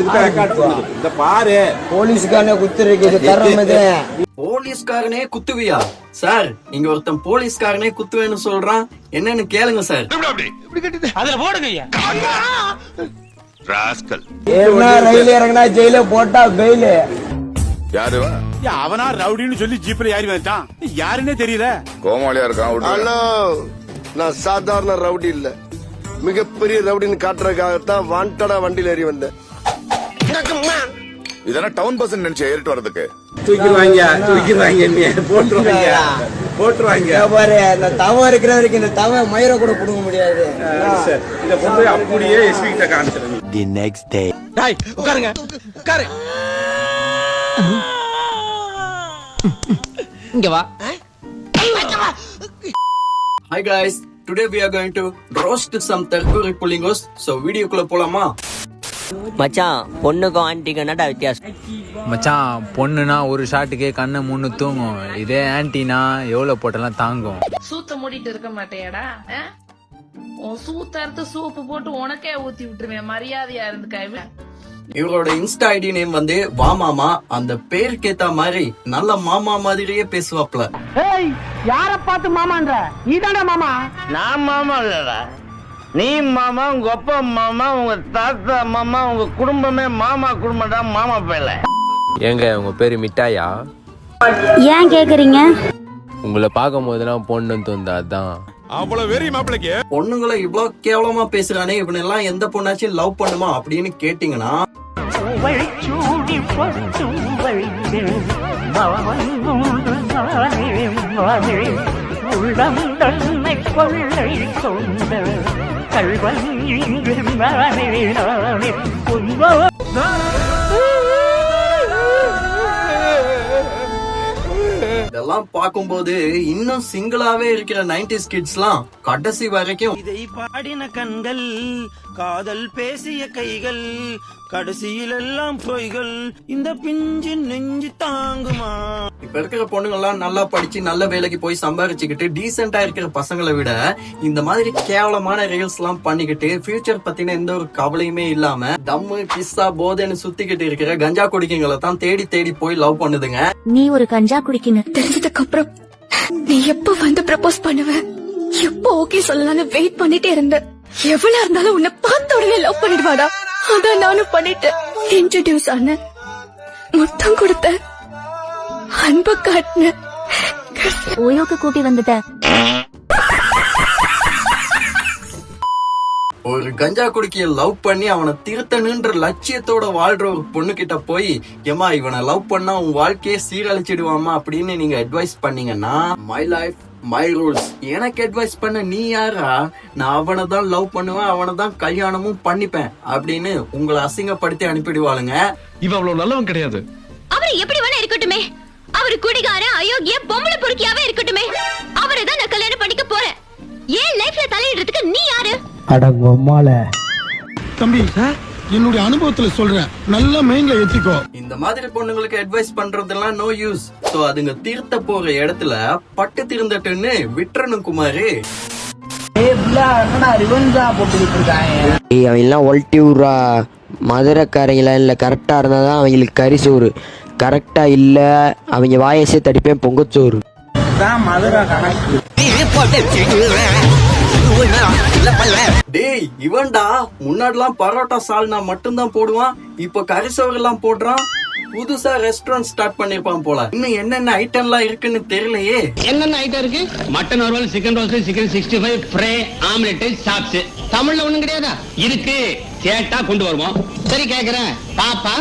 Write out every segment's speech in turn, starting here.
இந்த பாரு. போலீஸ்காரனே குத்துருக்கு தரம் போலீஸ்காரனே குத்துவியா? சார் இங்க ஒருத்தன் போலீஸ்காரனே குத்துவேன்னு சொல்றான். என்னன்னு கேளுங்க சார். ராஸ்கல். ஏன்னா ரயில் இறங்கினா ஜெயில போட்டா பெயிலு. யாரு இவன்? அவனா ரவுடின்னு சொல்லி ஜீப்ல யாரி வந்துட்டான். யாருன்னே தெரியல. கோமாளியா இருக்கான். ஹலோ நான் சாதாரண ரவுடி இல்ல. மிகப்பெரிய ரவுடின்னு காட்டுறதுக்காகத்தான் வாண்டடா வண்டியில ஏறி வந்தேன். இதெல்லாம் டவுன் பஸ் நினைச்சு ஏறிட்டு வர்றதுக்கு. தூக்கிடுவாங்க தூக்கிடுவாங்க போட்டுருவாங்க. போட்டுருவாங்க. பாரு இந்த தவம் இருக்கிற வரைக்கும் இந்த தவ மயிரை கூட கொடுக்க முடியாது. கொண்டு போய் அப்படியே எஸ்பி கிட்ட காமிச்சிருங்க. உட்காருங்க. உட்காரு. இங்க வா. Hi guys, today we are going to roast some terpuri pulingos. So வீடியோக்குள்ள போலாமா? மச்சான் பொண்ணுக்கும் ஆன்ட்டிக்கும் என்னடா வித்தியாசம்? மச்சான் பொண்ணுனா ஒரு ஷாட்டுக்கே கண்ணை மூணு தூங்கும். இதே ஆன்ட்டினா எவ்வளவு போட்டெல்லாம் தாங்கும்? சூத்த மூடிட்டு இருக்க மாட்டேடா உன் சூத்த அறுத்து சூப்பு போட்டு உனக்கே ஊத்தி விட்டுருவேன் மரியாதையா இருந்துக்கா இவரோட இன்ஸ்டா ஐடி நேம் வந்து வா மாமா அந்த பேருக்கு ஏத்த மாதிரி நல்ல மாமா மாதிரியே பேசுவாப்ல. யார பார்த்து மாமான்ற? நீதானே மாமா. நான் மாமா இல்லடா. நீ மாமா உங்க அப்பா மாமா உங்க தாத்தா மாமா உங்க குடும்பமே மாமா குடும்பம்டா மாமா பேல ஏங்க உங்க பேரு மிட்டாயா? ஏன் கேக்குறீங்க? உங்களை பார்க்கும் போதெல்லாம் பொண்ணுன்னு தோந்தா அதான். அவ்வளவு வெறி மாப்பிளைக்கு. பொண்ணுங்களை இவ்வளவு கேவலமா பேசுறானே இவனெல்லாம் எந்த பொண்ணாச்சும் லவ் பண்ணுமா அப்படின்னு கேட்டீங்கன்னா உள்ளம் தன்னை கொள்ளை கொண்ட கல்வன் இங்கு நானே. நானே இதெல்லாம் பார்க்கும்போது இன்னும் சிங்கிளாவே இருக்கிற 90s கிட்ஸ்லாம் கடைசி வரைக்கும் இதை பாடின கண்கள் காதல் பேசிய கைகள் கடைசியில் எல்லாம் பொய்கள் இந்த பிஞ்சு நெஞ்சு தாங்குமா? இப்ப இருக்கிற பொண்ணுங்க எல்லாம் நல்லா படிச்சு நல்ல வேலைக்கு போய் சம்பாரிச்சுக்கிட்டு டீசெண்டா இருக்கிற பசங்களை விட இந்த மாதிரி கேவலமான ரீல்ஸ் எல்லாம் பண்ணிக்கிட்டு ஃபியூச்சர் பத்தின எந்த ஒரு கவலையுமே இல்லாம தம்மு கிஸ்ஸா போதைன்னு சுத்திக்கிட்டு இருக்கிற கஞ்சா குடிக்கங்களை தான் தேடி தேடி போய் லவ் பண்ணுதுங்க. நீ ஒரு கஞ்சா குடிக்கணும் தெரிஞ்சதுக்கு அப்புறம் நீ எப்ப வந்து ப்ரப்போஸ் பண்ணுவ? எப்ப ஓகே சொல்லலாம்னு வெயிட் பண்ணிட்டே இருந்த. எவ்வளவு இருந்தாலும் உன்னை பார்த்த உடனே லவ் பண்ணிடுவாடா. அதான் நானும் பண்ணிட்டேன். இன்ட்ரடியூஸ் ஆன முத்தம் கொடுத்த அன்பு காட்டின. ஓயோக்கு கூட்டி வந்துட்ட. ஒரு கஞ்சா குடிக்கிய லவ் பண்ணி அவனை திருத்தணுன்ற லட்சியத்தோட வாழ்ற ஒரு பொண்ணு கிட்ட போய் ஏமா இவனை லவ் பண்ணா உன் வாழ்க்கையே சீரழிச்சிடுவாமா அப்படின்னு நீங்க அட்வைஸ் பண்ணீங்கன்னா மை லைஃப் மை ரூல்ஸ் எனக்கு அட்வைஸ் பண்ண நீ யாரா? நான் அவனை தான் லவ் பண்ணுவேன் அவனை தான் கல்யாணமும் பண்ணிப்பேன் அப்படின்னு உங்களை அசிங்கப்படுத்தி அனுப்பிடுவாளுங்க. இவன் அவ்வளவு நல்லவன் கிடையாது. அவரு எப்படி வேணா இருக்கட்டுமே. அவரு குடிகார அயோக்கிய பொம்பளை பொறுக்கியாவே இருக்கட்டுமே. அவரை தான் நான் கல்யாணம் பண்ணிக்க போறேன். ஏன் லைஃப்ல தலையிடுறதுக்கு நீ யாரு? அடங்கொம்மால. தம்பி என்னுடைய அனுபவத்துல சொல்றேன். நல்ல மைண்ட்ல ஏத்திக்கோ. இந்த மாதிரி பொண்ணுங்களுக்கு அட்வைஸ் பண்றதெல்லாம் நோ யூஸ் சோ அதுங்க தீர்த்த போற இடத்துல பட்டு திருந்தட்டுன்னு விட்டுறணும் குமாரு. என்னடா ரிவெஞ்சா போட்டுக்கிட்டு இருக்காங்க? ஏய் அவங்க எல்லாம் ஒல்ட்டி விட்றா. மதுரைக்காரங்களா இல்லை கரெக்டாக இருந்தால் தான் அவங்களுக்கு கறி சோறு. கரெக்டாக இல்லை அவங்க வாயசே தடிப்பேன் பொங்கச்சோறு தான் மதுரை கணக்கு. டேய் இவன்டா. முன்னாடிலாம் பரோட்டா சால்னா மட்டும்தான் போடுவான் இப்ப எல்லாம் போடுறான். புதுசா ரெஸ்டாரண்ட் ஸ்டார்ட் பண்ணிருப்பான் போல. இன்னும் என்னென்ன ஐட்டம்லாம் இருக்குன்னு தெரியலையே. என்னென்ன ஐட்டம் இருக்கு? Mutton roll chicken roll chicken sixty five fry omelette chops தமிழ்ல ஒண்ணும் கிடையாதா? இருக்கு. கேட்டா கொண்டு வருவோம். சரி கேக்குறேன். பாப்பா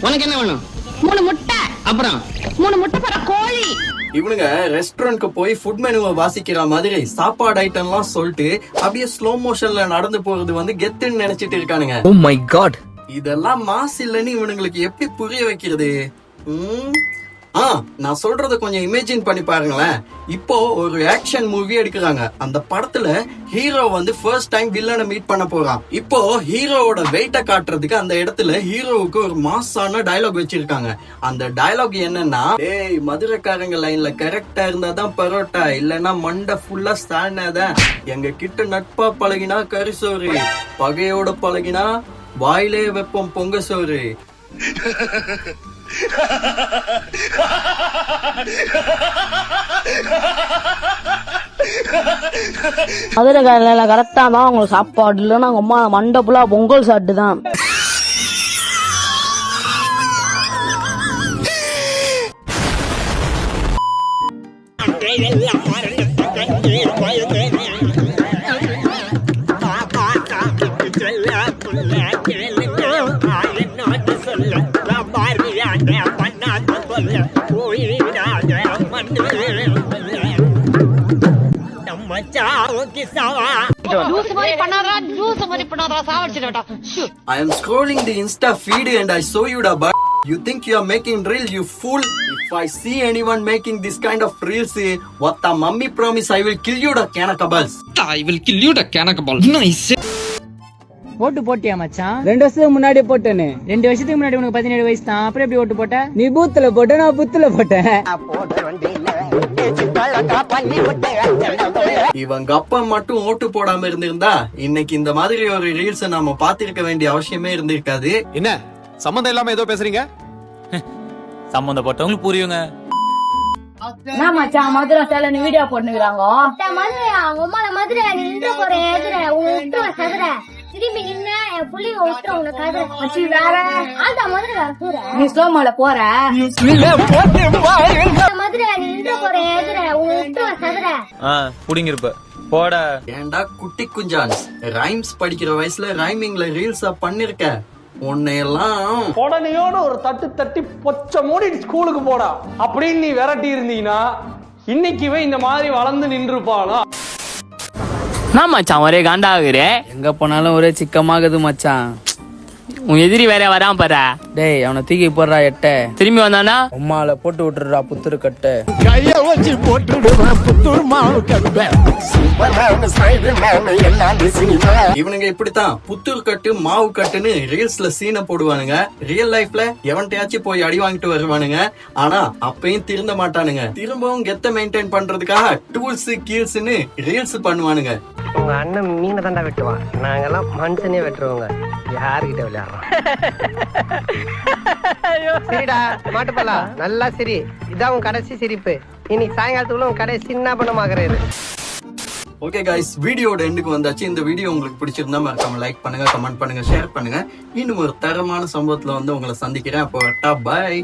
உனக்கு என்ன வேணும்? மூணு முட்டை. அப்புறம்? மூணு முட்டை போற கோழி. இவனுங்க ரெஸ்டாரண்ட்க்கு போய் ஃபுட் மெனுவை வாசிக்கிற மாதிரி சாப்பாடு ஐட்டம்லாம் சொல்லிட்டு அப்படியே ஸ்லோ மோஷன்ல நடந்து போறது வந்து கெத்துன்னு நினைச்சிட்டு இருக்கானுங்க. ஓ மை காட் இதெல்லாம் மாஸ் இல்லைன்னு இவனுங்களுக்கு எப்படி புரிய வைக்கிறது? ம்? ஆ நான் சொல்றத கொஞ்சம் இமேஜின் பண்ணி பாருங்களேன். இப்போ ஒரு ஆக்ஷன் மூவி எடுக்கிறாங்க. அந்த படத்துல ஹீரோ வந்து ஃபர்ஸ்ட் டைம் வில்லனை மீட் பண்ண போறான். இப்போ ஹீரோவோட வெயிட்ட காட்டுறதுக்கு அந்த இடத்துல ஹீரோவுக்கு ஒரு மாசான டயலாக் வச்சிருக்காங்க. அந்த டயலாக் என்னன்னா ஏய் மதுரைக்காரங்க லைன்ல கரெக்டா இருந்தா தான் பரோட்டா இல்லைன்னா மண்டை ஃபுல்லா ஸ்டாண்டாதான் எங்க கிட்ட நட்பா பழகினா கரிசோறு பகையோட பழகினா வாயிலே வெப்பம் பொங்க சோறு. மதுரை கடையில கரெக்டா தான் உங்களுக்கு சாப்பாடு இல்லைன்னா அவங்க அம்மா மண்டை புல்லா பொங்கல் சாப்பிட்டு தான். I am scrolling the Insta feed and I saw you da but you think you are making reel you fool. If I see anyone making this kind of reels eh, what the mummy promise I will kill you the cannibals. I will kill you the da canacabals ஓட்டு போட்டியா மச்சான்? ரெண்டு வருஷத்துக்கு முன்னாடி போட்டேன்னு ரெண்டு வருஷத்துக்கு முன்னாடி உனக்கு பதினேழு வயசு தான். அப்புறம் எப்படி ஓட்டு போட்ட? நீ பூத்துல போட்ட நான் புத்துல போட்டேன் இவங்க அப்பா மட்டும் ஓட்டு போடாம இருந்திருந்தா இன்னைக்கு இந்த மாதிரி ஒரு ரீல்ஸ் நாம பாத்திருக்க வேண்டிய அவசியமே இருந்திருக்காது. என்ன? சம்மந்தம் இல்லாம ஏதோ பேசுறீங்க? சம்பந்தப்பட்டவங்களுக்கு புரியுங்க. என்ன மச்சான்? மதுரை சேலன் வீடியோ போட்டுக்கிறாங்க மதுரை அவங்க அம்மா மதுரை நீ நின்று போற? எதிர? உங்க விட்டு சதுர. திரும்பி நின்ன என் புள்ளிங்க விட்டு உனக்கு கதுர வச்சு வேற. அந்த மதுரை வேற கூற நீ ஸ்லோமோல போற. மதுரை நீ நின்று போற எதிர. உங்க விட்டு சதுர ஆ புடிங்கிருப்ப. போட. ஏன்டா குட்டி குஞ்சான்ஸ் ரைம்ஸ் படிக்கிற வயசுல ரைமிங்ல ரீல்ஸ் பண்ணிருக்க. உன்னையெல்லாம் உடனேயோட ஒரு தட்டு தட்டி பொச்ச மூடி ஸ்கூலுக்கு போடா. அப்படின்னு நீ விரட்டி இருந்தீங்கன்னா இன்னைக்கு இவன் இந்த மாதிரி வளர்ந்து நின்றுப்பானா நான் மச்சான் ஒரே காண்டாகுறே எங்க போனாலும் ஒரே சிக்கமாகுது மச்சான். உன் எதிரி வேற வராம பாரு டேய் அவனை தூக்கி போடுறா எட்ட. திரும்பி வந்தானா? உம்மால போட்டு விட்டுறா புத்துரு கட்ட. இவனுங்க இப்படித்தான் புத்தூர் கட்டு மாவு கட்டுன்னு ரீல்ஸ்ல சீனை போடுவானுங்க. ரியல் லைஃப்ல எவன்கிட்டயாச்சும் போய் அடி வாங்கிட்டு வருவானுங்க. ஆனா அப்பயும் திருந்த மாட்டானுங்க. திரும்பவும் கெத்த மெயின்டைன் பண்றதுக்காக டூல்ஸ் கீல்ஸ்னு ரீல்ஸ் பண்ணுவானுங்க. உங்க அண்ணன் மீனை தாண்டா வெட்டுவான். நாங்கெல்லாம் மனுஷனே வெட்டுறவங்க. யாருகிட்ட விளையாடுறோம் சரிடா மாட்டுப்பலா நல்லா சரி. இதான் உன் கடைசி சிரிப்பு. இன்னைக்கு சாயங்காலத்துக்குள்ள உன் கடை சின்ன பணமாகிறது ஓகே கைஸ் வீடியோட எண்டுக்கு வந்தாச்சு. இந்த வீடியோ உங்களுக்கு பிடிச்சிருந்தா மறக்காம லைக் பண்ணுங்க கமெண்ட் பண்ணுங்க ஷேர் பண்ணுங்க. இன்னும் ஒரு தரமான சம்பவத்துல வந்து உங்களை சந்திக்கிறேன். அப்போ பாய்